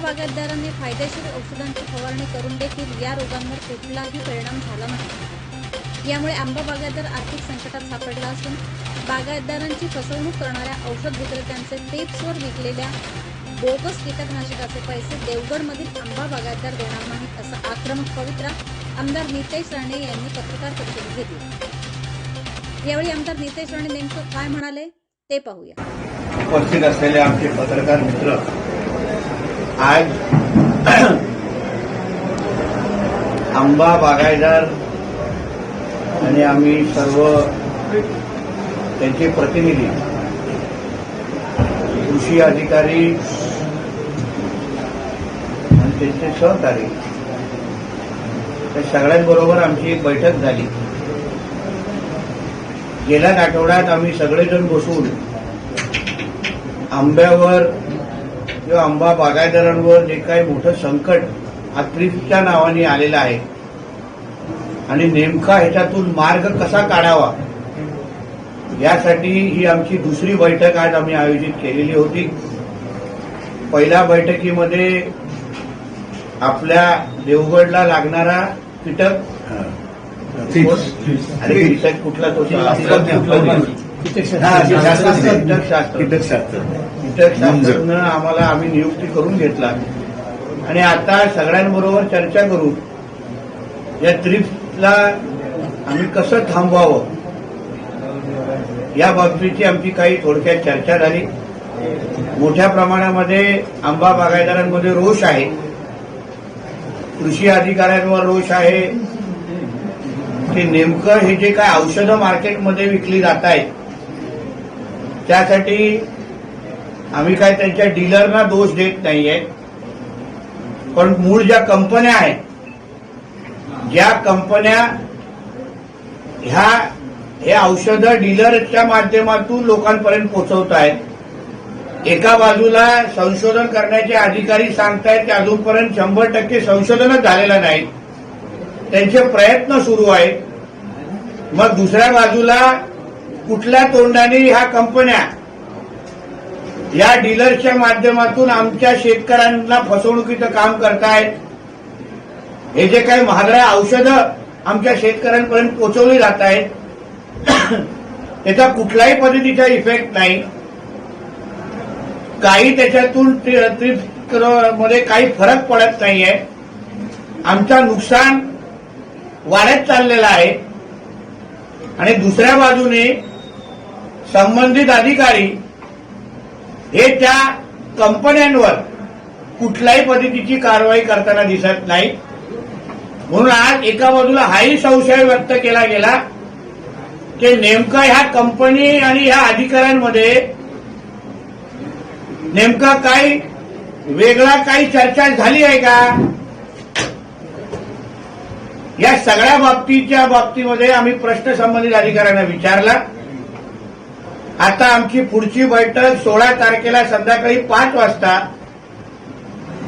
बागायतदारांनी फायदेशीर औषधांची फवारणी करून देखील या रोगांवर कुठलाही परिणाम झाला नाही. यामुळे आंबा बागायतदार आर्थिक संकटात सापडला असून बागायतदारांची फसवणूक करणाऱ्या औषध विक्रेत्यांचे टेप्सवर विकलेल्या बोगस कीटकनाशकाचे पैसे देवगडमधील आंबा बागायतदार देणार नाहीत असा आक्रमक पवित्रा आमदार नितेश राणे यांनी पत्रकार परिषदेत घेतली. यावेळी आमदार नितेश राणे नेमकं काय म्हणाले ते पाहूया. उपस्थित असलेले आमचे पत्रकार मित्र आज आंबा बागायदार आणि आम्ही सर्व त्यांचे प्रतिनिधी कृषी अधिकारी आणि त्यांचे सहकारी त्या सगळ्यांबरोबर आमची एक बैठक झाली. गेल्या आठवड्यात आम्ही सगळेजण बसून आंब्यावर किंवा आंबा बागायतदारांवर जे काही मोठं संकट अत्रिफच्या नावाने आलेलं आहे. आणि नेमका ह्याच्यातून मार्ग कसा काढावा? यासाठी ही आमची दुसरी बैठक आज आम्ही आयोजित केलेली होती. पहिल्या बैठकीमध्ये आपल्या देवगडला लागणारा कीटक अरे कीटक कुठला तो? हा, कीटकशास्त्रज्ञ आम्हाला आम्ही नियुक्ती करून घेतला. आणि आता सगळ्यांबरोबर चर्चा करून या ट्रिप्सला आम्ही कसं थांबवावं या बाबतीची आमची काही थोडक्यात चर्चा झाली. मोठ्या प्रमाणामध्ये आंबा बागायतदारांमध्ये रोष आहे. कृषी अधिकाऱ्यांवर रोष आहे. की नेमकं हे जे काय औषधं मार्केटमध्ये विकली जात आहेत त्यासाठी आम्ही काय त्यांच्या डीलरना दोष देत नाहीये. पण मूळ ज्या कंपन्या आहेत ज्या कंपन्या ह्या हे औषधं डीलरच्या माध्यमातून लोकांपर्यंत पोहोचवत आहेत एका बाजूला संशोधन करण्याचे अधिकारी सांगतायत की अजूनपर्यंत शंभर टक्के संशोधनच झालेलं नाही त्यांचे प्रयत्न सुरू आहेत. मग दुसऱ्या बाजूला कुठल्या तोंडाने ह्या कंपन्या या डीलरच्या माध्यमातून आमच्या शेतकऱ्यांना फसवणुकीचं काम करतायत? हे जे काही महागड्या औषधं आमच्या शेतकऱ्यांपर्यंत पोहोचवली जात आहेत त्याचा कुठल्याही पद्धतीचा इफेक्ट नाही. काही त्याच्यातून ट्रिप्समध्ये काही फरक पडत नाहीये. आमचा नुकसान वाढत चाललेलं आहे. आणि दुसऱ्या बाजूने संबंधित अधिकारी हे त्या कंपन्यांवर कुठल्याही पद्धतीची कारवाई करताना दिसत नाही म्हणून आज एका बाजूला हाही संशय व्यक्त केला गेला की नेमका ह्या कंपनी आणि ह्या अधिकाऱ्यांमध्ये नेमका काही वेगळा काही चर्चा झाली आहे का? या सगळ्या बाबतीच्या बाबतीमध्ये आम्ही प्रश्न संबंधित अधिकाऱ्यांना विचारला. आता आमची पुढची बैठक सोळा तारखेला संध्याकाळी पाच वाजता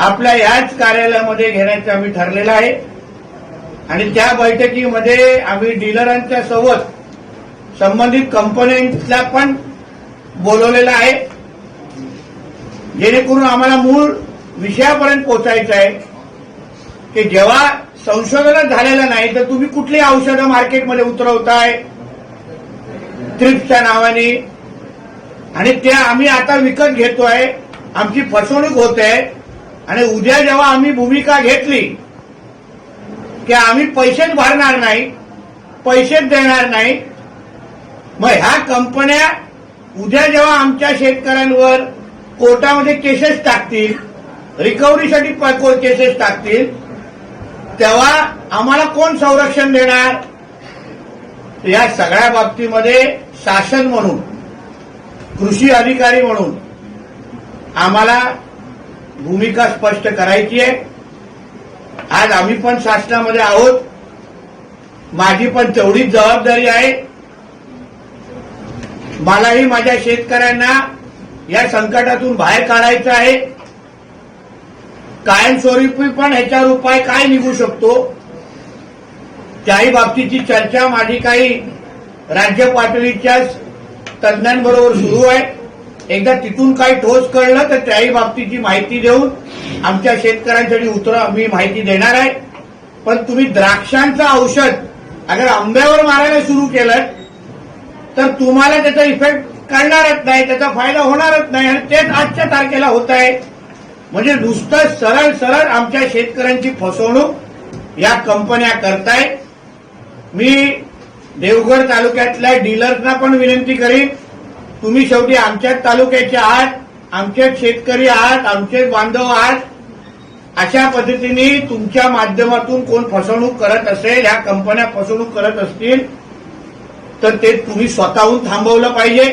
आपल्या याच कार्यालयामध्ये घेण्याचं आम्ही ठरलेलं आहे. आणि त्या बैठकीमध्ये आम्ही डीलरांच्या सोबत संबंधित कंपन्यांना पण बोलवलेलं आहे. जेणेकरून आम्हाला मूळ विषयापर्यंत पोहोचायचं आहे की जेव्हा संशोधनच झालेलं नाही तर तुम्ही कुठली औषधं मार्केटमध्ये उतरवताय? ट्रिप्सच्या नावाने आणि त्या आम्ही आता विकत घेतोय. आमची फसवणूक होते. आणि उद्या जेव्हा आम्ही भूमिका घेतली की आम्ही पैसेच भरणार नाही पैसेच देणार नाही मग ह्या कंपन्या उद्या जेव्हा आमच्या शेतकऱ्यांवर कोर्टामध्ये केसेस टाकतील रिकव्हरीसाठी केसेस टाकतील तेव्हा आम्हाला कोण संरक्षण देणार? या सगळ्या बाबतीमध्ये शासन म्हणून. कृषी अधिकारी म्हणून आम्हाला भूमिका स्पष्ट करायची आहे. आज आम्ही पण शासनामध्ये आहोत. माझी पण तेवढीच जबाबदारी आहे. मलाही माझ्या शेतकऱ्यांना या संकटातून बाहेर काढायचं आहे. कायमस्वरूपी पण ह्याच्यावर उपाय काय निघू शकतो? त्याही बाबतीची चर्चा माझी काही राज्य पातळीच्या तज्ज्ञांबरोबर सुरू आहे. एकदा तिथून काही ठोस कळलं तर त्याही बाबतीची माहिती देऊन आमच्या शेतकऱ्यांसाठी उतर मी माहिती देणार आहे. पण तुम्ही द्राक्षांचं औषध अगर आंब्यावर मारायला सुरू केलं तर तुम्हाला त्याचा इफेक्ट कळणारच नाही त्याचा फायदा होणारच नाही आणि तेच आजच्या तारखेला होत आहे. म्हणजे नुसतं सरळ सरळ आमच्या शेतकऱ्यांची फसवणूक या कंपन्या करतायत. मी देवगड तालुक्यातल्या डीलर्सना पण विनंती करीन. तुम्ही शेवटी आमच्याच तालुक्याचे आहात आमचेच शेतकरी आहात आमचेच बांधव आहात. अशा पद्धतीने तुमच्या माध्यमातून कोण फसवणूक करत असेल ह्या कंपन्या फसवणूक करत असतील तर ते तुम्ही स्वतःहून थांबवलं पाहिजे.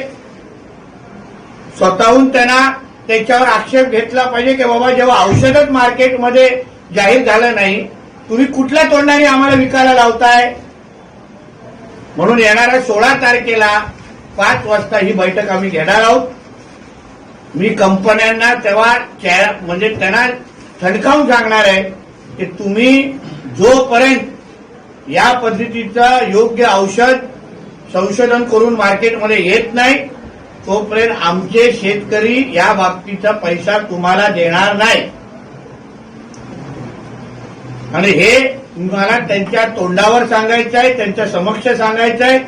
स्वतःहून त्यांना त्याच्यावर आक्षेप घेतला पाहिजे की बाबा जेव्हा औषधच मार्केटमध्ये जाहीर झालं नाही तुम्ही कुठल्या तोंडाने आम्हाला विकायला लावताय? म्हणून येणाऱ्या सोळा तारखेला पाच वाजता ही बैठक आम्ही घेणार आहोत. मी कंपन्यांना तेव्हा म्हणजे त्यांना ठणकावून सांगणार आहे की तुम्ही जोपर्यंत या पद्धतीचं योग्य औषध संशोधन करून मार्केटमध्ये येत नाही तोपर्यंत आमचे शेतकरी या बाबतीचा पैसा तुम्हाला देणार नाही. आणि हे मला त्यांच्या तोंडावर सांगायचं आहे त्यांच्या समक्ष सांगायचं आहे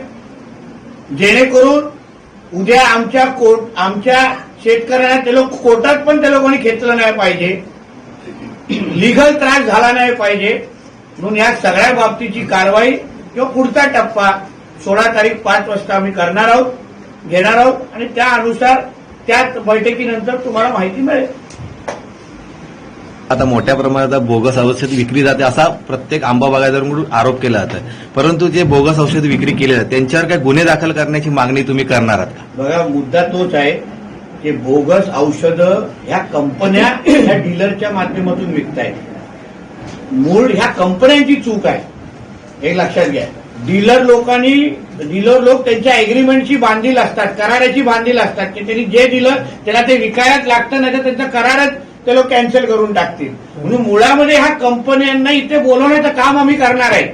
जेणेकरून उद्या आमच्या कोर्ट आमच्या शेतकऱ्यांना ते लोक कोर्टात पण त्या लोकांनी खेचलं नाही पाहिजे. लिगल त्रास झाला नाही पाहिजे. म्हणून या सगळ्या बाबतीची कारवाई किंवा पुढचा टप्पा सोळा तारीख पाच वाजता आम्ही करणार आहोत घेणार आहोत. आणि त्या अनुसार त्या बैठकीनंतर तुम्हाला माहिती मिळेल. आता मोठ्या प्रमाणात बोगस औषध विक्री जाते असा प्रत्येक आंबा बागायतदारांकडून आरोप केला जातो परंतु जे बोगस औषध विक्री केले जाते त्यांच्यावर काय गुन्हे दाखल करण्याची मागणी तुम्ही करणार आहात बघा मुद्दा तोच आहे की बोगस औषधं ह्या कंपन्या ह्या डीलरच्या माध्यमातून विकतायत. मूळ ह्या कंपन्यांची चूक आहे. एक लक्षात घ्या. डीलर लोकांनी डीलर लोक त्यांच्या अग्रीमेंटची बांधील असतात कराराची बांधील असतात की त्यांनी जे दिलं त्याला ते विकायलाच लागतं नाही तर त्यांचा करारच ते लोक कॅन्सल करून टाकतील. म्हणून मुळामध्ये ह्या कंपन्यांना इथे बोलवण्याचं काम आम्ही करणार आहे.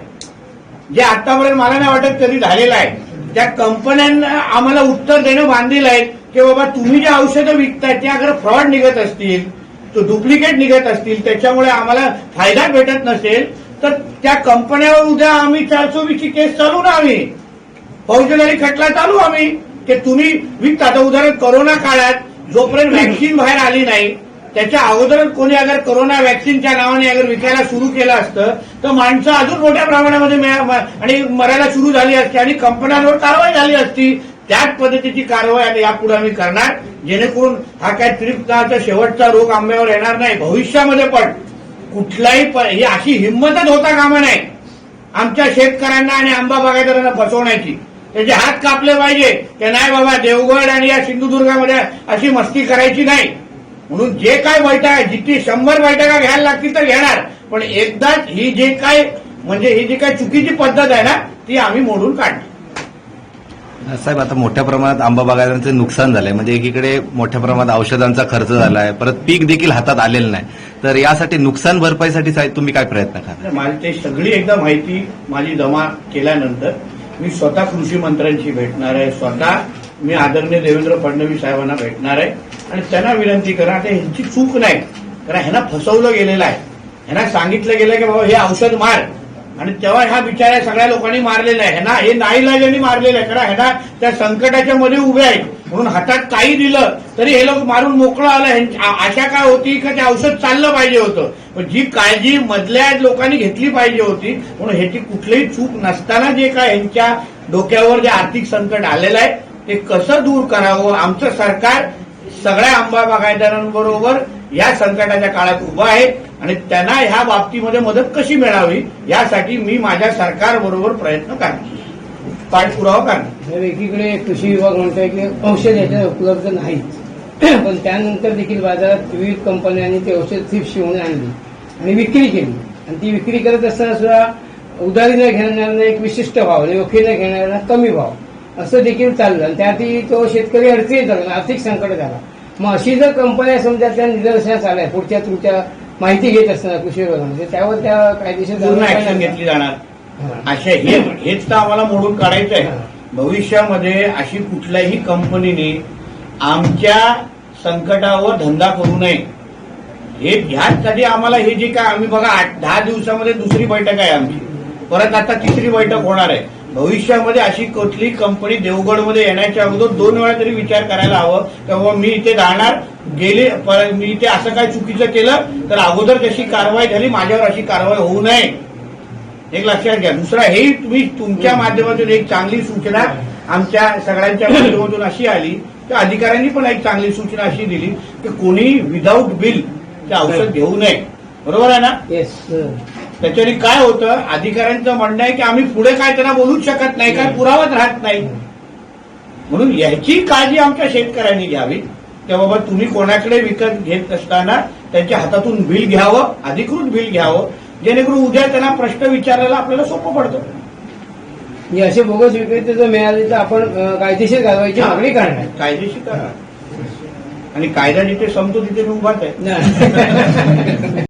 जे आतापर्यंत मला नाही वाटत कधी झालेलं आहे. त्या कंपन्यांना आम्हाला उत्तर देणं बांधील आहे की बाबा तुम्ही जे औषधं विकताय ते अगर फ्रॉड निघत असतील तो डुप्लिकेट निघत असतील त्याच्यामुळे आम्हाला फायदा भेटत नसेल तर त्या कंपन्यावर उद्या आम्ही चारशे केस चालू ना आम्ही. फौजदारी खटला चालू आम्ही की तुम्ही विकता. आता उदाहरण कोरोना काळात जोपर्यंत व्हॅक्सिन बाहेर आली नाही त्याच्या अगोदरच कोणी अगर कोरोना व्हॅक्सिनच्या नावाने अगर विकायला सुरू केलं असतं तर माणसं अजून मोठ्या प्रमाणामध्ये मिळा- आणि मरायला सुरू झाली असती आणि कंपन्यांवर कारवाई झाली असती त्याच पद्धतीची कारवाई आणि यापुढे आम्ही करणार. जेणेकरून हा काय त्रिप्ताचा शेवटचा रोग आंब्यावर येणार नाही. भविष्यामध्ये पण कुठलाही ही अशी हिंमतच होता कामा नाही आमच्या शेतकऱ्यांना आणि आंबा बागायतदारांना फसवण्याची. त्याचे हात कापले पाहिजे. की नाही बाबा देवगड आणि या सिंधुदुर्गामध्ये अशी मस्ती करायची नाही. म्हणून जे काय बैठक आहे जिथे शंभर बैठका घ्यायला लागतील तर घेणार. पण एकदाच ही जे काय म्हणजे ही जी काय चुकीची पद्धत आहे ना ती आम्ही मोडून काढणार साहेब आता मोठ्या प्रमाणात आंबा बागायतदारांचं नुकसान झालंय. म्हणजे एकीकडे मोठ्या प्रमाणात औषधांचा खर्च झालाय परत पीक देखील हातात आलेलं नाही. तर यासाठी नुकसान भरपाईसाठी साहेब तुम्ही काय प्रयत्न करा मला ते सगळी एकदा माहिती माझी जमा केल्यानंतर मी स्वतः कृषी मंत्र्यांशी भेटणार आहे. स्वतः मी आदरणीय देवेंद्र फडणवीस साहेबांना भेटणार आहे. आणि त्यांना विनंती करा आता ह्यांची चूक नाही. कारण ह्यांना फसवलं गेलेलं आहे. ह्यांना सांगितलं गेलं की बाबा हे औषध मार. आणि तेव्हा ह्या बिचाऱ्या सगळ्या लोकांनी मारलेल्या आहे. ह्यांना हे नाईलाजांनी मारलेलं आहे. कारण ह्यांना त्या संकटाच्या मध्ये उभे आहेत म्हणून हातात काही दिलं तरी हे लोक मारून मोकळं आलं. आशा काय होती का ते औषध चाललं पाहिजे होतं. पण जी काळजी मधल्या लोकांनी घेतली पाहिजे होती म्हणून ह्याची कुठलीही चूक नसताना जे काय ह्यांच्या डोक्यावर जे आर्थिक संकट आलेलं आहे ते कसं दूर करावं? आमचं सरकार सगळ्या आंबा बागायतदारांबरोबर या संकटाच्या काळात उभं आहे आणि त्यांना ह्या बाबतीमध्ये मदत कशी मिळावी यासाठी मी माझ्या सरकारबरोबर प्रयत्न करणार पाठपुरावा करणार एकीकडे कृषी विभाग म्हणतोय की औषध याच्यात उपलब्ध नाहीत. पण त्यानंतर देखील बाजारात विविध कंपन्यांनी ते औषध थीप शिवून आणली आणि विक्री केली. आणि ती विक्री करत असताना सुद्धा उधारी न घेणाऱ्यांना एक विशिष्ट भाव आणि वकील न घेणाऱ्यांना कमी भाव असं देखील चाललं. आणि त्यातही तो शेतकरी अडचणीत झाला आर्थिक संकट झाला. मग अशी जर कंपन्या समजा त्या निदर्शनास आल्या पुढच्या तुमच्या माहिती घेत असताना कृषी विभागामध्ये त्यावर त्या कायदेशीर पूर्ण ऍक्शन घेतली जाणार. अशा हे हेच तर आम्हाला मोडून काढायचं आहे भविष्यामध्ये अशी कुठल्याही कंपनीने आमच्या संकटावर धंदा करू नये. हे ह्यासाठी आम्हाला हे जे काय आम्ही बघा आठ दहा दिवसामध्ये दुसरी बैठक आहे आमची. परत आता तिसरी बैठक होणार आहे. भविष्यामध्ये अशी कुठली कंपनी देवगडमध्ये येण्याच्या अगोदर दोन वेळा तरी विचार करायला हवं. की बाबा मी इथे जाणार गेले पर- मी इथे असं काय चुकीचं केलं तर अगोदर जशी कारवाई झाली माझ्यावर अशी कारवाई होऊ नये. एक लक्षात घ्या. दुसरा हे तुम्ही तुमच्या माध्यमातून एक चांगली सूचना आमच्या सगळ्यांच्या माध्यमातून अशी आली की अधिकाऱ्यांनी पण एक चांगली सूचना अशी दिली की कोणी विदाऊट बिल ते औषध घेऊ नये. बरोबर आहे ना? येस त्याच्याने काय होतं? अधिकाऱ्यांचं म्हणणं आहे की आम्ही पुढे काय त्यांना बोलूच शकत नाही काय पुरावाच राहत नाही. म्हणून याची काळजी आमच्या शेतकऱ्यांनी घ्यावी. की बाबा तुम्ही कोणाकडे विकत घेत असताना त्यांच्या हातातून बिल घ्यावं अधिकृत बिल घ्यावं. जेणेकरून उद्या त्यांना प्रश्न विचारायला आपल्याला सोपं पडतं. हे असे बोगस विक्रेते जर मिळाले तर आपण कायदेशीर कारवाईची मागणी करणार. कायदेशीर करा. आणि कायदा जिथे संपतो तिथे मी उभाच आहे